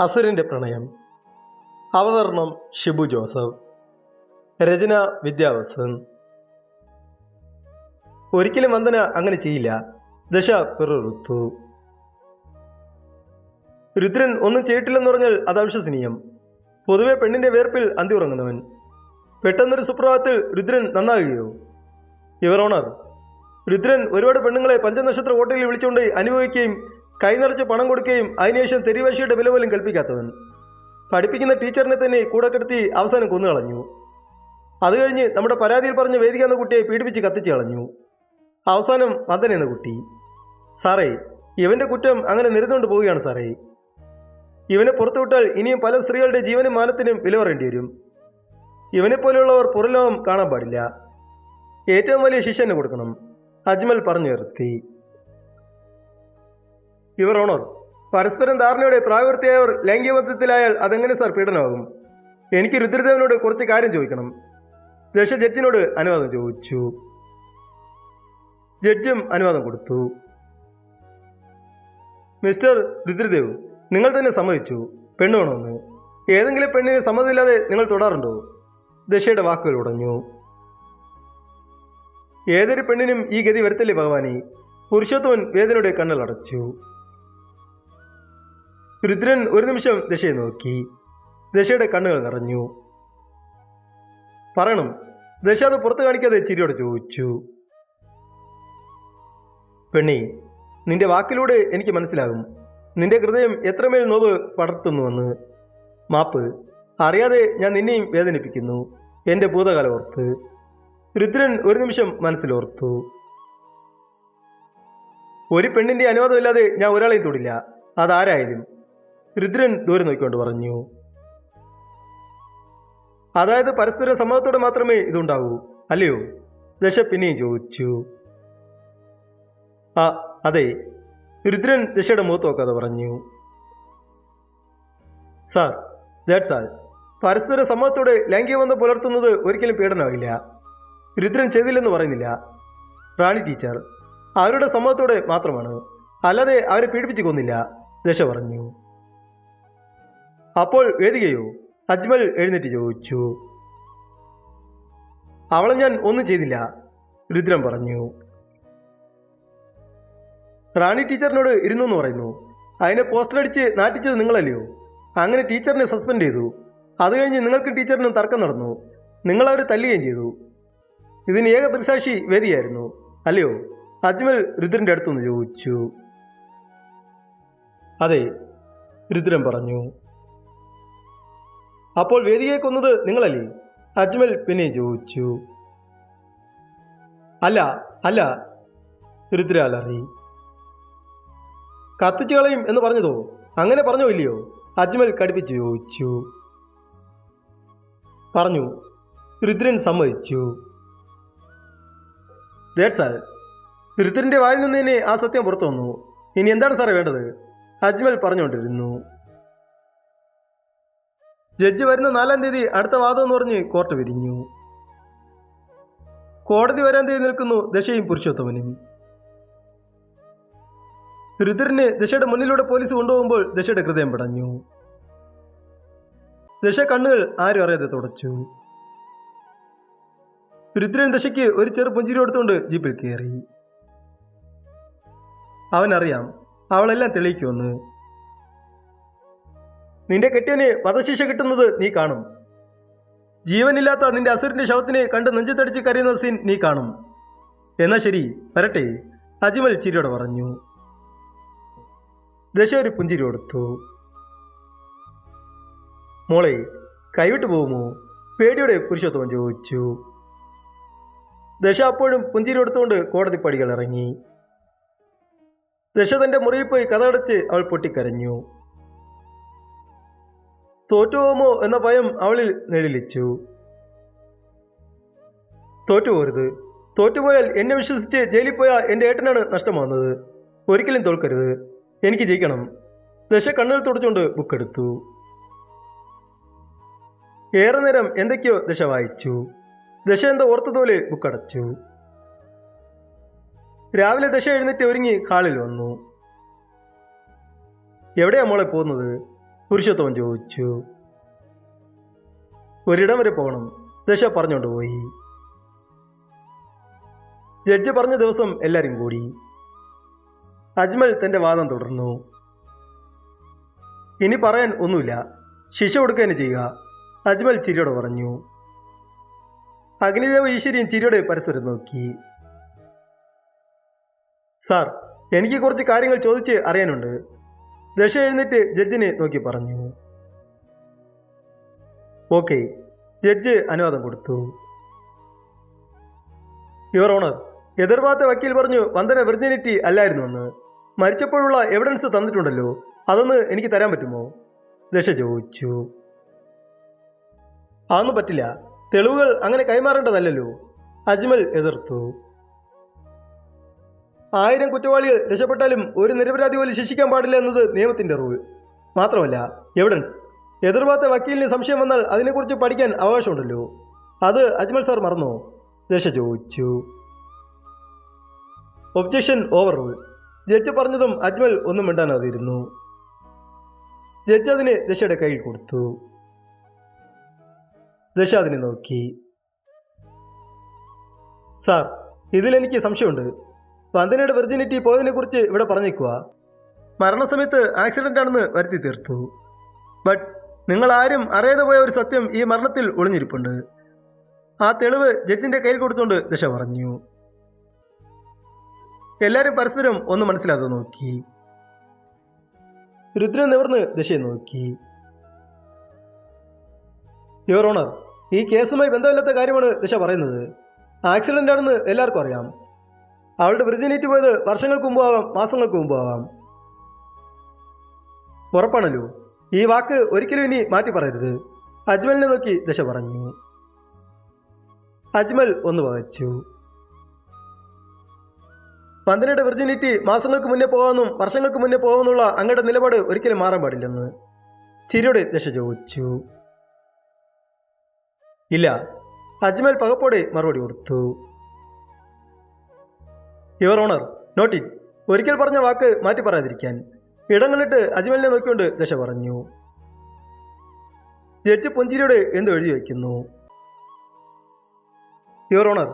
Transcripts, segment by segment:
അസുരന്റെ പ്രണയം. അവതരണം ഷിബു ജോസഫ്. രചന വിദ്യാവസൻ. ഒരിക്കലും വന്ദന അങ്ങനെ ചെയ്യില്ല. ദശ പിറുത്തു രുദ്രൻ ഒന്നും ചെയ്തിട്ടില്ലെന്ന് പറഞ്ഞാൽ അത് അവിശ്വസനീയം. പൊതുവെ പെണ്ണിന്റെ വേർപ്പിൽ അന്തി ഉറങ്ങുന്നവൻ. പെട്ടെന്നൊരു സുപ്രഭാതത്തിൽ രുദ്രൻ നന്നാകുകയോ? ഇവർ ഓണർ രുദ്രൻ ഒരുപാട് പെണ്ണുങ്ങളെ പഞ്ചനക്ഷത്ര ഹോട്ടലിൽ വിളിച്ചുകൊണ്ട് അനുഭവിക്കുകയും കൈനിറച്ച് പണം കൊടുക്കുകയും അതിനുശേഷം തെരുവാശിയുടെ വില പോലും കൽപ്പിക്കാത്തവൻ. പഠിപ്പിക്കുന്ന ടീച്ചറിനെ തന്നെ കൂടെ കിടത്തി അവസാനം കൊന്നുകളഞ്ഞു. അത് കഴിഞ്ഞ് നമ്മുടെ പരാതിയിൽ പറഞ്ഞ് വേദിക എന്ന കുട്ടിയെ പീഡിപ്പിച്ച് കത്തിച്ചു കളഞ്ഞു. അവസാനം മദൻ എന്ന കുട്ടി. സാറേ ഇവന്റെ കുറ്റം അങ്ങനെ നിരന്നുകൊണ്ട് പോവുകയാണ് സാറേ. ഇവനെ പുറത്തുവിട്ടാൽ ഇനിയും പല സ്ത്രീകളുടെ ജീവനും മാനത്തിനും വില പറയേണ്ടി വരും. ഇവനെപ്പോലെയുള്ളവർ പുറലോകം കാണാൻ പാടില്ല. ഏറ്റവും വലിയ ശിക്ഷ കൊടുക്കണം അജ്മൽ പറഞ്ഞു നിർത്തി ഇവർ ഓണർ. പരസ്പരം ധാരണയുടെ പ്രായപൂർത്തിയായവർ ലൈംഗികബന്ധത്തിലായാൽ അതെങ്ങനെ സാർ പീഡനമാകും എനിക്ക് രുദ്രദേവനോട് കുറച്ച് കാര്യം ചോദിക്കണം. ദശ ജഡ്ജിനോട് അനുവാദം ചോദിച്ചു. ജഡ്ജും അനുവാദം കൊടുത്തു. മിസ്റ്റർ രുദ്രദേവ് നിങ്ങൾ തന്നെ സമ്മതിച്ചു. പെണ്ണ് ഏതെങ്കിലും പെണ്ണിന് സമ്മതമില്ലാതെ നിങ്ങൾ തൊടാറുണ്ടോ? ദശയുടെ വാക്കുകൾ ഉടഞ്ഞു. ഏതൊരു പെണ്ണിനും ഈ ഗതി വരുത്തല്ലേ ഭഗവാനെ? പുരുഷോത്തമൻ വേദനയുടെ കണ്ണിലടച്ചു രുദ്രൻ ഒരു നിമിഷം ദശയെ നോക്കി. ദശയുടെ കണ്ണുകൾ നിറഞ്ഞു. പറയണം ദശ അത് പുറത്തു കാണിക്കാതെ ചിരിയോട് ചോദിച്ചു. പെണ്ണി നിന്റെ വാക്കിലൂടെ എനിക്ക് മനസ്സിലാകും. നിന്റെ ഹൃദയം എത്രമേൽ നോവ് പടർത്തുന്നുവെന്ന്. മാപ്പ് അറിയാതെ ഞാൻ നിന്നെയും വേദനിപ്പിക്കുന്നു. എന്റെ ഭൂതകാല ഓർത്ത്. രുദ്രൻ ഒരു നിമിഷം മനസ്സിലോർത്തു. ഒരു പെണ്ണിന്റെ അനുവാദമില്ലാതെ ഞാൻ ഒരാളെയും തൊടില്ല. അതാരായാലും. രുദ്രൻ ദൂരെ നോക്കിക്കൊണ്ട് പറഞ്ഞു അതായത് പരസ്പര സമ്മതത്തോടെ മാത്രമേ ഇതുണ്ടാവൂ അല്ലയോ? ദശ പിന്നെയും ചോദിച്ചു ആ അതെ രുദ്രൻ ദശയുടെ മുഖത്ത് നോക്കാതെ പറഞ്ഞു സാർ ദാറ്റ്സ് ആൾ. പരസ്പര സമ്മതത്തോടെ ലൈംഗിക ബന്ധം പുലർത്തുന്നത് ഒരിക്കലും പീഡനമാകില്ല. രുദ്രൻ ചെയ്തില്ലെന്ന് പറയുന്നില്ല. റാണി ടീച്ചർ അവരുടെ സമ്മതത്തോടെ മാത്രമാണ്. അല്ലാതെ അവരെ പീഡിപ്പിച്ചു കൊന്നില്ല ദശ പറഞ്ഞു. അപ്പോൾ എഴുതുകയോ അജ്മൽ എഴുന്നേറ്റ് ചോദിച്ചു. അവളെ ഞാൻ ഒന്നും ചെയ്തില്ല രുദ്രൻ പറഞ്ഞു. റാണി ടീച്ചറിനോട് ഇരുന്നു എന്ന് പറയുന്നു. അതിനെ പോസ്റ്റർ അടിച്ച് നാട്ടിച്ചത് നിങ്ങളല്ലയോ? അങ്ങനെ ടീച്ചറിനെ സസ്പെൻഡ് ചെയ്തു. അത് കഴിഞ്ഞ് നിങ്ങൾക്ക് ടീച്ചറിനും തർക്കം നടന്നു. നിങ്ങളവരെ തല്ലുകയും ചെയ്തു. ഇതിന് ഏക ദൃക്സാക്ഷി വേദിയായിരുന്നു. അല്ലയോ? അജ്മൽ രുദ്രന്റെ അടുത്തുനിന്ന് ചോദിച്ചു. അതെ രുദ്രൻ പറഞ്ഞു. അപ്പോൾ വേദികയെ കൊന്നത് നിങ്ങളല്ലേ? അജ്മൽ പിന്നെ ചോദിച്ചു. അല്ല അല്ല രുദ്ര കത്തിച്ചു കളയും എന്ന് പറഞ്ഞതോ? അങ്ങനെ പറഞ്ഞോ ഇല്ലയോ? അജ്മൽ കടുപ്പിച്ച് ചോദിച്ചു. പറഞ്ഞു രുദ്രൻ സമ്മതിച്ചു. ആൾ രുദ്രന്റെ വായിൽ നിന്ന് തന്നെ ആ സത്യം പുറത്തു വന്നു ഇനി എന്താണ് സാറേ വേണ്ടത്? അജ്മൽ പറഞ്ഞുകൊണ്ടിരുന്നു. ജഡ്ജി വരുന്ന നാലാം തീയതി അടുത്ത വാദം എന്ന് പറഞ്ഞ് കോർട്ട് വിരിഞ്ഞു. കോടതി വരാൻ തീയതി നിൽക്കുന്നു ദശയും പുരുഷോത്തമനും. രുദ്രനെ ദശയുടെ മുന്നിലൂടെ പോലീസ് കൊണ്ടുപോകുമ്പോൾ ദശയുടെ ഹൃദയം പടഞ്ഞു. ദശ കണ്ണുകൾ ആരും അറിയാതെ തുടച്ചു. രുദ്രൻ ദശയ്ക്ക് ഒരു ചെറു പുഞ്ചിരി കൊടുത്തുകൊണ്ട് ജീപ്പിൽ കയറി. അവനറിയാം അവളെല്ലാം തെളിയിക്കുമെന്ന്. നിന്റെ കെട്ടിയന് വധശിക്ഷ കിട്ടുന്നത് നീ കാണും. ജീവനില്ലാത്ത നിന്റെ അസുരന്റെ ശവത്തിനെ കണ്ട് നെഞ്ചത്തടിച്ച് കരയുന്ന സീൻ നീ കാണും. എന്നാ ശരി വരട്ടെ അജ്മൽ ചിരിയോടെ പറഞ്ഞു. ദശ പുഞ്ചിരി കൊടുത്തു. മോളെ കൈവിട്ടു പോകുമോ? പേടിയോടെ പുരുഷോത്തമൻ ചോദിച്ചു. ദശ അപ്പോഴും പുഞ്ചിരി കൊടുത്തുകൊണ്ട് കോടതി പടികൾ ഇറങ്ങി ദശ തന്റെ മുറിയിൽ പോയി കഥടച്ച് അവൾ പൊട്ടിക്കരഞ്ഞു. തോറ്റുപോകുമോ എന്ന ഭയം അവളിൽ നിഴലിച്ചു തോറ്റുപോരുത് തോറ്റുപോയാൽ എന്നെ വിശ്വസിച്ച് ജയിലിൽ പോയാൽ എന്റെ ഏട്ടനാണ് നഷ്ടമാവുന്നത് ഒരിക്കലും തോൽക്കരുത്. എനിക്ക് ജയിക്കണം. ദശ കണ്ണിൽ തുടച്ചുകൊണ്ട് ബുക്കെടുത്തു. ഏറെ നേരം എന്തൊക്കെയോ ദശ വായിച്ചു. ദശ എന്തോ ഓർത്തതുപോലെ ബുക്കടച്ചു. രാവിലെ ദശ എഴുന്നേറ്റ് ഒരുങ്ങി ഹാളിൽ വന്നു. എവിടെയാ മോളെ പോകുന്നത്? പുരുഷോത്തമൻ ചോദിച്ചു ഒരിടം വരെ പോകണം. ദശ പറഞ്ഞുകൊണ്ട് പോയി. ജഡ്ജ് പറഞ്ഞ ദിവസം എല്ലാവരും കൂടി. അജ്മൽ തന്റെ വാദം തുടർന്നു. ഇനി പറയാൻ ഒന്നുമില്ല. ശിക്ഷ കൊടുക്കുക ചെയ്യുക. അജ്മൽ ചിരിയോടെ പറഞ്ഞു. അഗ്നിദേവ് ഈശ്വരിയും ചിരിയോടെ പരസ്പരം നോക്കി. സാർ എനിക്ക് കുറച്ച് കാര്യങ്ങൾ ചോദിച്ച് അറിയാനുണ്ട്. ദശ എഴുന്നേറ്റ് ജഡ്ജിനെ നോക്കി പറഞ്ഞു. ഓക്കെ ജഡ്ജ് അനുവാദം കൊടുത്തു. യുവർ ഓണർ എതിർവാദ വക്കീൽ പറഞ്ഞു വന്ദന വെർജിനിറ്റി അല്ലായിരുന്നു എന്ന് മരിച്ചപ്പോഴുള്ള എവിഡൻസ് തന്നിട്ടുണ്ടല്ലോ അതൊന്ന് എനിക്ക് തരാൻ പറ്റുമോ? ദശ ചോദിച്ചു. അതൊന്നും പറ്റില്ല. തെളിവുകൾ അങ്ങനെ കൈമാറേണ്ടതല്ലല്ലോ അജ്മൽ എതിർത്തു. ആയിരം കുറ്റവാളികൾ രക്ഷപ്പെട്ടാലും ഒരു നിരപരാധി പോലും ശിക്ഷിക്കാൻ പാടില്ല എന്നത് നിയമത്തിന്റെ റൂൾ. മാത്രമല്ല എവിഡൻസ് എതിർവാത്ത വക്കീലിന് സംശയം വന്നാൽ അതിനെക്കുറിച്ച് പഠിക്കാൻ അവകാശമുണ്ടല്ലോ. അത് അജ്മൽ സാർ മറന്നോ? ദശ ചോദിച്ചു. ഒബ്ജക്ഷൻ ഓവർ റൂൾ ജഡ്ജ് പറഞ്ഞതും അജ്മൽ ഒന്നും മിണ്ടാനാതിരുന്നു. ജഡ്ജ് അതിന് ദശയുടെ കയ്യിൽ കൊടുത്തു. ദശ അതിനെ നോക്കി. സാർ ഇതിലെനിക്ക് സംശയമുണ്ട്. വന്ദനയുടെ വെർജിനിറ്റി പോയതിനെക്കുറിച്ച് ഇവിടെ പറഞ്ഞേക്കുക മരണസമയത്ത് ആക്സിഡന്റ് ആണെന്ന് വരുത്തി തീർത്തു. ബട്ട് നിങ്ങൾ ആരും അറിയാതെ പോയ ഒരു സത്യം ഈ മരണത്തിൽ ഒളിഞ്ഞിരിപ്പുണ്ട്. ആ തെളിവ് ജഡ്ജിന്റെ കയ്യിൽ കൊടുത്തുകൊണ്ട് ദശ പറഞ്ഞു. എല്ലാവരും പരസ്പരം ഒന്ന് മനസ്സിലാകാതെ നോക്കി. രുദ്രൻ നിവർന്ന് ദശയെ നോക്കി. യുവർ ഓണർ ഈ കേസുമായി ബന്ധമില്ലാത്ത കാര്യമാണ് ദശ പറയുന്നത്. ആക്സിഡന്റ് ആണെന്ന് എല്ലാവർക്കും അറിയാം. അവളുടെ വിർജിനിറ്റി പോയത് വർഷങ്ങൾക്ക് മുമ്പ് ആവാം മാസങ്ങൾക്ക് മുമ്പ് ആവാം ഉറപ്പാണല്ലോ ഈ വാക്ക് ഒരിക്കലും ഇനി മാറ്റി പറയരുത്. അജ്മലിനെ നോക്കി ദശ പറഞ്ഞു. അജ്മൽ ഒന്ന് വകച്ചു പന്തനയുടെ വിർജിനിറ്റി മാസങ്ങൾക്ക് മുന്നേ പോകാമെന്നും വർഷങ്ങൾക്ക് മുന്നേ പോകാമെന്നുള്ള അങ്ങയുടെ നിലപാട് ഒരിക്കലും മാറാൻ പാടില്ലെന്ന് ചിരിയോടെ ദശ ചോദിച്ചു. ഇല്ല അജ്മൽ പകപ്പോടെ മറുപടി കൊടുത്തു. യുവർ ഓണർ നോട്ടി ഒരിക്കൽ പറഞ്ഞ വാക്ക് മാറ്റി പറയാതിരിക്കാൻ. ഇടങ്ങളിട്ട് അജ്മലിനെ നോക്കിക്കൊണ്ട് ദശ പറഞ്ഞു. ജഡ്ജ് പുഞ്ചിരിയോട് എന്തോ എഴുതി വയ്ക്കുന്നു? യുവർ ഓണർ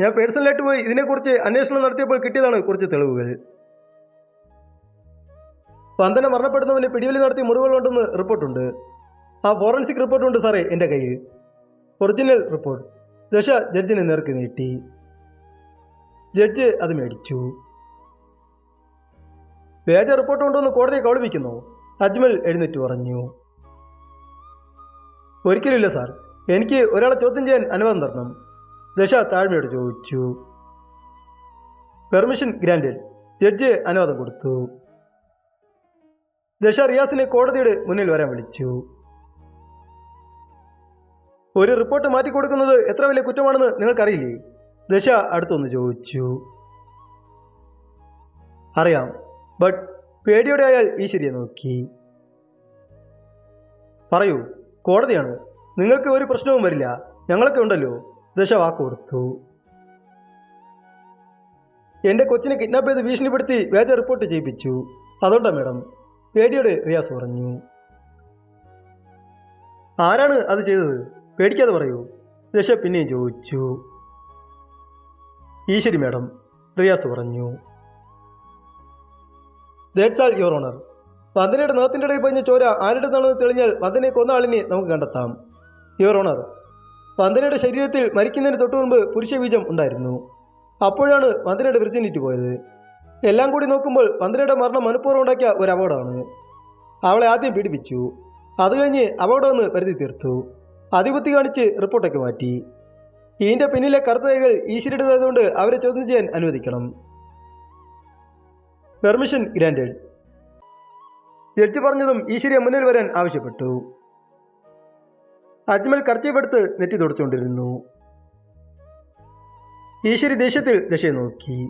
ഞാൻ പേഴ്സണലായിട്ട് പോയി ഇതിനെക്കുറിച്ച് അന്വേഷണം നടത്തിയപ്പോൾ കിട്ടിയതാണ് കുറച്ച് തെളിവുകൾ. വന്ദന മരണപ്പെടുന്നവന് പിടിവലി നടത്തി മുറിവുകളുണ്ടെന്ന് റിപ്പോർട്ടുണ്ട്. ആ ഫോറൻസിക് റിപ്പോർട്ടുണ്ട് സാറേ എന്റെ കയ്യിൽ. ഒറിജിനൽ റിപ്പോർട്ട് ദശ ജഡ്ജിനെ നേർക്ക് നീട്ടി. ജഡ്ജ് അത് മേടിച്ചു. വ്യാജ റിപ്പോർട്ട് കൊണ്ടുവന്ന് കോടതിയെ കൗളിപ്പിക്കുന്നു അജ്മൽ എഴുന്നേറ്റ് പറഞ്ഞു. ഒരിക്കലുമില്ല സാർ. എനിക്ക് ഒരാളെ ചോദ്യം ചെയ്യാൻ അനുവാദം തരണം. ദശ താഴ്മയോട് ചോദിച്ചു. പെർമിഷൻ ഗ്രാൻഡിൽ ജഡ്ജ് അനുവാദം കൊടുത്തു. ദശ റിയാസിനെ കോടതിയുടെ മുന്നിൽ വരാൻ വിളിച്ചു. ഒരു റിപ്പോർട്ട് മാറ്റിക്കൊടുക്കുന്നത് എത്ര വലിയ കുറ്റമാണെന്ന് നിങ്ങൾക്കറിയില്ലേ? ദശ അടുത്തൊന്ന് ചോദിച്ചു. അറിയാം ബട്ട് പേടിയോടെ അയാൾ ഈശ്വരിയെ നോക്കി. പറയൂ കോടതിയാണ്? നിങ്ങൾക്ക് ഒരു പ്രശ്നവും വരില്ല ഞങ്ങളൊക്കെ ഉണ്ടല്ലോ ദശ വാക്ക് കൊടുത്തു. എന്റെ കൊച്ചിനെ കിഡ്നാപ്പ് ചെയ്ത് ഭീഷണിപ്പെടുത്തി വേജ റിപ്പോർട്ട് ചെയ്യിപ്പിച്ചു. അതുകൊണ്ടാ മേഡം പേടിയോട് റിയാസ് പറഞ്ഞു. ആരാണ് അത് ചെയ്തത്? പേടിക്കാതെ പറയൂ ദശ പിന്നെയും ചോദിച്ചു. ഈശ്വരി മേഡം റിയാസ് പറഞ്ഞു. ദേറ്റ്സ് ആൾ യുവർ ഓണർ വന്ദനയുടെ നഖത്തിന്റെ ഇടയിൽ പതിഞ്ഞ ചോര ആരുടേതാണെന്ന് തെളിഞ്ഞാൽ വന്ദനയെ കൊന്ന ആളിനെ നമുക്ക് കണ്ടെത്താം. യുവർ ഓണർ വന്ദനയുടെ ശരീരത്തിൽ മരിക്കുന്നതിന് തൊട്ടു മുൻപ് പുരുഷബീജം ഉണ്ടായിരുന്നു. അപ്പോഴാണ് വന്ദനയുടെ വിർജിനിറ്റി പോയത്. എല്ലാം കൂടി നോക്കുമ്പോൾ വന്ദനയുടെ മരണം മനഃപൂർവം ഉണ്ടാക്കിയ ഒരു അപകടമാണ് അവളെ ആദ്യം പീഡിപ്പിച്ചു. അത് കഴിഞ്ഞ് അപകടമെന്ന് വരുത്തി തീർത്തു. അതിബുദ്ധി കാണിച്ച് റിപ്പോർട്ടൊക്കെ മാറ്റി. ഇതിന്റെ പിന്നിലെ കർത്തകൾ ഈശ്വരുടേതായതുകൊണ്ട് അവരെ ചോദ്യം ചെയ്യാൻ അനുവദിക്കണം. പെർമിഷൻ ഗ്രാൻഡഡ് ജഡ്ജി പറഞ്ഞതും ഈശ്വരിയെ മുന്നിൽ വരാൻ ആവശ്യപ്പെട്ടു. അജ്മൽ കർച്ചീപ്പെടുത്ത് നെറ്റി തുടച്ചുകൊണ്ടിരുന്നു. ഈശ്വരി ദേഷ്യത്തിൽ ദശയെ നോക്കി.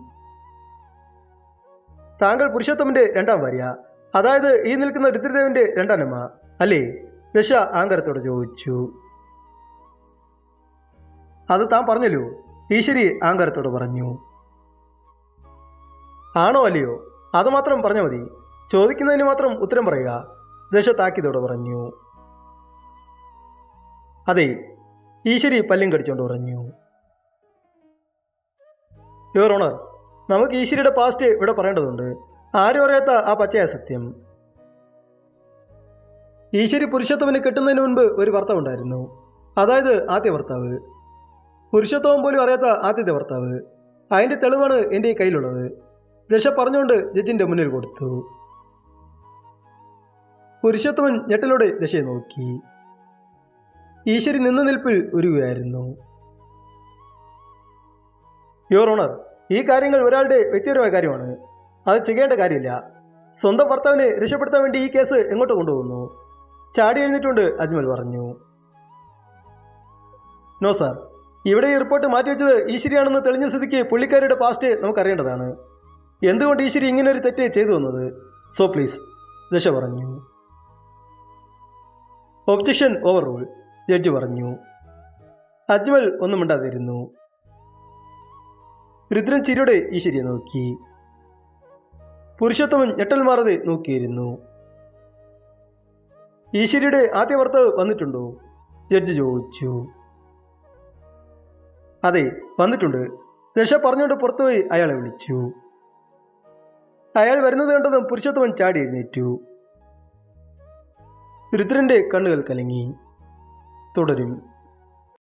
താങ്കൾ പുരുഷോത്തമന്റെ രണ്ടാം ഭാര്യ. അതായത് ഈ നിൽക്കുന്ന രുദ്രദേവന്റെ രണ്ടാനമ്മ അല്ലേ? ദശ ആങ്കരത്തോട് ചോദിച്ചു. അത് താൻ പറഞ്ഞല്ലോ. ഈശ്വരി ആങ്കരത്തോട് പറഞ്ഞു. ആണോ അല്ലയോ? അത് മാത്രം പറഞ്ഞാൽ മതി. ചോദിക്കുന്നതിന് മാത്രം ഉത്തരം പറയുക. ദശ താക്കിയതോടെ പറഞ്ഞു. അതെ ഈശ്വരി പല്ലും കടിച്ചോണ്ട് പറഞ്ഞു. യുവർ ഓണർ നമുക്ക് ഈശ്വരിയുടെ പാസ്റ്റ് ഇവിടെ പറയേണ്ടതുണ്ട്. ആരും അറിയാത്ത ആ പച്ചയായ സത്യം. ഈശ്വരി പുരുഷത്വവിന് കിട്ടുന്നതിന് മുൻപ് ഒരു ഭർത്താവ് ഉണ്ടായിരുന്നു അതായത് ആദ്യ ഭർത്താവ് പുരുഷത്വം പോലും അറിയാത്ത ആദ്യത്തെ ഭർത്താവ്. അതിന്റെ തെളിവാണ് എന്റെ ഈ കയ്യിലുള്ളത്. രക്ഷ പറഞ്ഞുകൊണ്ട് ജഡ്ജിന്റെ മുന്നിൽ കൊടുത്തു. പുരുഷത്വൻ ഞെട്ടലോടെ രക്ഷയെ നോക്കി. ഈശ്വരി നിന്ന നിൽപ്പിൽ ഉരുകയായിരുന്നു യുവർ ഓണർ ഈ കാര്യങ്ങൾ ഒരാളുടെ വ്യക്തിപരമായ കാര്യമാണ്. അത് ചെയ്യേണ്ട കാര്യമില്ല. സ്വന്തം ഭർത്താവിനെ രക്ഷപ്പെടുത്താൻ വേണ്ടി ഈ കേസ് എങ്ങോട്ട് കൊണ്ടുപോകുന്നു? ചാടി എഴുന്നിട്ടുണ്ട് അജ്മൽ പറഞ്ഞു. നോ സാർ ഇവിടെ ഈ റിപ്പോർട്ട് മാറ്റിവെച്ചത് ഈശ്വരിയാണെന്ന് തെളിഞ്ഞ സ്ഥിതിക്ക് പുള്ളിക്കാരിയുടെ പാസ്റ്റ് നമുക്കറിയേണ്ടതാണ്. എന്തുകൊണ്ട് ഈശ്വരി ഇങ്ങനൊരു തെറ്റ് ചെയ്തു വന്നത്? സോ പ്ലീസ് ദശ പറഞ്ഞു. ഒബ്ജക്ഷൻ ഓവർ റൂൾ ജഡ്ജ് പറഞ്ഞു. അജ്മൽ ഒന്നും മിണ്ടാതിരുന്നു. രുദ്രൻ ചിരിയുടെ ഈശ്വരിയെ നോക്കി. പുരുഷോത്തമൻ ഞെട്ടൽ മാറത് നോക്കിയിരുന്നു. ഈശ്വരിയുടെ ആദ്യ ഭർത്താവ് വന്നിട്ടുണ്ടോ? ജഡ്ജി ചോദിച്ചു. അതെ വന്നിട്ടുണ്ട്. ദശ പറഞ്ഞുകൊണ്ട് പുറത്തുപോയി അയാളെ വിളിച്ചു. അയാൾ വരുന്നത് കണ്ടതും പുരുഷോത്തമൻ ചാടി എഴുന്നേറ്റു. രുദ്രന്റെ കണ്ണുകൾ കലങ്ങി. തുടരും.